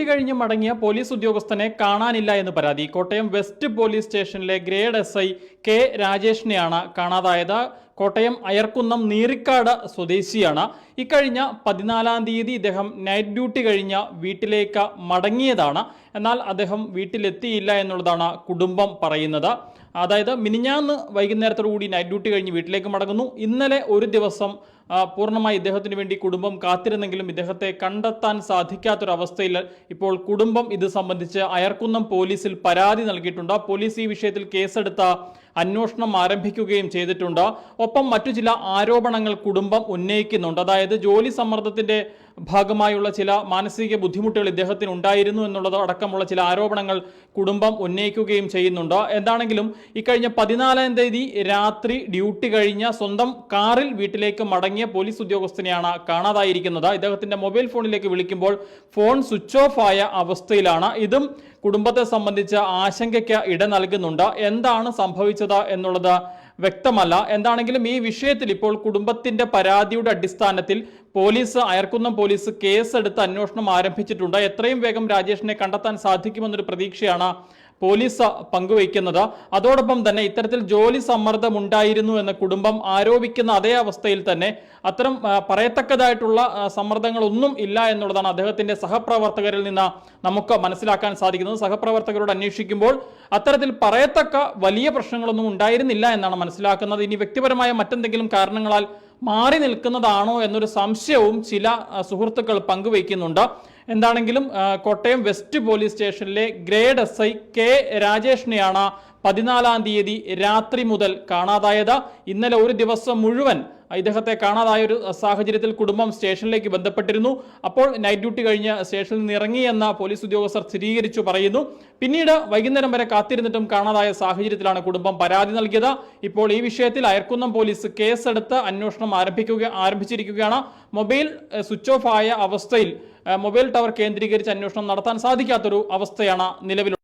Duty കഴിഞ്ഞ് മടങ്ങിയ police ഉദ്യോഗസ്ഥനെ കാണാനില്ല എന്ന് പരാതി. കോട്ടയം വെസ്റ്റ് പോലീസ് സ്റ്റേഷനിലെ ഗ്രേഡ് എസ് ഐ കെ രാജേഷിനെയാണ് കാണാതായത്. കോട്ടയം അയർക്കുന്നം നീറിക്കാട് സ്വദേശിയാണ്. ഇക്കഴിഞ്ഞ പതിനാലാം തീയതി ഇദ്ദേഹം നൈറ്റ് ഡ്യൂട്ടി കഴിഞ്ഞ വീട്ടിലേക്ക് മടങ്ങിയതാണ്. എന്നാൽ അദ്ദേഹം വീട്ടിലെത്തിയില്ല എന്നുള്ളതാണ് കുടുംബം പറയുന്നത്. അതായത് മിനിഞ്ഞാന്ന് വൈകുന്നേരത്തോടു കൂടി നൈറ്റ് ഡ്യൂട്ടി കഴിഞ്ഞ് വീട്ടിലേക്ക് മടങ്ങുന്നു. ഇന്നലെ ഒരു ദിവസം പൂർണമായി ഇദ്ദേഹത്തിന് വേണ്ടി കുടുംബം കാത്തിരുന്നെങ്കിലും ഇദ്ദേഹത്തെ കണ്ടെത്താൻ സാധിക്കാത്തൊരവസ്ഥയിൽ ഇപ്പോൾ കുടുംബം ഇത് സംബന്ധിച്ച് അയർക്കുന്നം പോലീസിൽ പരാതി നൽകിയിട്ടുണ്ട്. പോലീസ് ഈ വിഷയത്തിൽ കേസെടുത്ത അന്വേഷണം ആരംഭിക്കുകയും ചെയ്തിട്ടുണ്ട്. ഒപ്പം മറ്റു ചില ആരോപണങ്ങൾ കുടുംബം ഉന്നയിക്കുന്നുണ്ട്. അതായത് ജോലി സമ്മർദ്ദത്തിന്റെ ഭാഗമായുള്ള ചില മാനസിക ബുദ്ധിമുട്ടുകൾ ഇദ്ദേഹത്തിന് ഉണ്ടായിരുന്നു എന്നുള്ളത് അടക്കമുള്ള ചില ആരോപണങ്ങൾ കുടുംബം ഉന്നയിക്കുകയും ചെയ്യുന്നുണ്ട്. എന്താണെങ്കിലും ഇക്കഴിഞ്ഞ പതിനാലാം തീയതി രാത്രി ഡ്യൂട്ടി കഴിഞ്ഞ സ്വന്തം കാറിൽ വീട്ടിലേക്ക് മടങ്ങിയ പോലീസ് ഉദ്യോഗസ്ഥനെയാണ് കാണാതായിരിക്കുന്നത്. ഇദ്ദേഹത്തിന്റെ മൊബൈൽ ഫോണിലേക്ക് വിളിക്കുമ്പോൾ ഫോൺ സ്വിച്ച് ഓഫ് ആയ അവസ്ഥയിലാണ്. ഇതും കുടുംബത്തെ സംബന്ധിച്ച് ആശങ്കയ്ക്ക് ഇട നൽകുന്നുണ്ട്. എന്താണ് സംഭവിച്ചത് എന്നുള്ളത് വ്യക്തമല്ല. എന്താണെങ്കിലും ഈ വിഷയത്തിൽ ഇപ്പോൾ കുടുംബത്തിന്റെ പരാതിയുടെ അടിസ്ഥാനത്തിൽ പോലീസ് അയർക്കുന്നം പോലീസ് കേസെടുത്ത് അന്വേഷണം ആരംഭിച്ചിട്ടുണ്ട്. എത്രയും വേഗം രാജേഷിനെ കണ്ടെത്താൻ സാധിക്കുമെന്നൊരു പ്രതീക്ഷയാണ് പോലീസ് പങ്കുവയ്ക്കുന്നത്. അതോടൊപ്പം തന്നെ ഇത്തരത്തിൽ ജോലി സമ്മർദ്ദം ഉണ്ടായിരുന്നു എന്ന് കുടുംബം ആരോപിക്കുന്ന അതേ അവസ്ഥയിൽ തന്നെ അത്തരം പറയത്തക്കതായിട്ടുള്ള സമ്മർദ്ദങ്ങളൊന്നും ഇല്ല എന്നുള്ളതാണ് അദ്ദേഹത്തിന്റെ സഹപ്രവർത്തകരിൽ നിന്ന് നമുക്ക് മനസ്സിലാക്കാൻ സാധിക്കുന്നത്. സഹപ്രവർത്തകരോട് അന്വേഷിക്കുമ്പോൾ അത്തരത്തിൽ പറയത്തക്ക വലിയ പ്രശ്നങ്ങളൊന്നും ഉണ്ടായിരുന്നില്ല എന്നാണ് മനസ്സിലാക്കുന്നത്. ഇനി വ്യക്തിപരമായ മറ്റെന്തെങ്കിലും കാരണങ്ങളാൽ മാറി നിൽക്കുന്നതാണോ എന്നൊരു സംശയവും ചില സുഹൃത്തുക്കൾ പങ്കുവയ്ക്കുന്നുണ്ട്. എന്താണെങ്കിലും കോട്ടയം വെസ്റ്റ് പോലീസ് സ്റ്റേഷനിലെ ഗ്രേഡ് എസ് ഐ കെ രാജേഷിനെയാണ് പതിനാലാം തീയതി രാത്രി മുതൽ കാണാതായത്. ഇന്നലെ ഒരു ദിവസം മുഴുവൻ ഇദ്ദേഹത്തെ കാണാതായ ഒരു സാഹചര്യത്തിൽ കുടുംബം സ്റ്റേഷനിലേക്ക് ബന്ധപ്പെട്ടിരുന്നു. അപ്പോൾ നൈറ്റ് ഡ്യൂട്ടി കഴിഞ്ഞ് സ്റ്റേഷനിൽ നിന്ന് ഇറങ്ങി എന്ന പോലീസ് ഉദ്യോഗസ്ഥർ സ്ഥിരീകരിച്ചു പറയുന്നു. പിന്നീട് വൈകുന്നേരം വരെ കാത്തിരുന്നിട്ടും കാണാതായ സാഹചര്യത്തിലാണ് കുടുംബം പരാതി നൽകിയത്. ഇപ്പോൾ ഈ വിഷയത്തിൽ അയർക്കുന്നം പോലീസ് കേസെടുത്ത് അന്വേഷണം ആരംഭിക്കുക ആരംഭിച്ചിരിക്കുകയാണ്. മൊബൈൽ സ്വിച്ച് ഓഫ് ആയ അവസ്ഥയിൽ മൊബൈൽ ടവർ കേന്ദ്രീകരിച്ച് അന്വേഷണം നടത്താൻ സാധിക്കാത്തൊരു അവസ്ഥയാണ് നിലവിൽ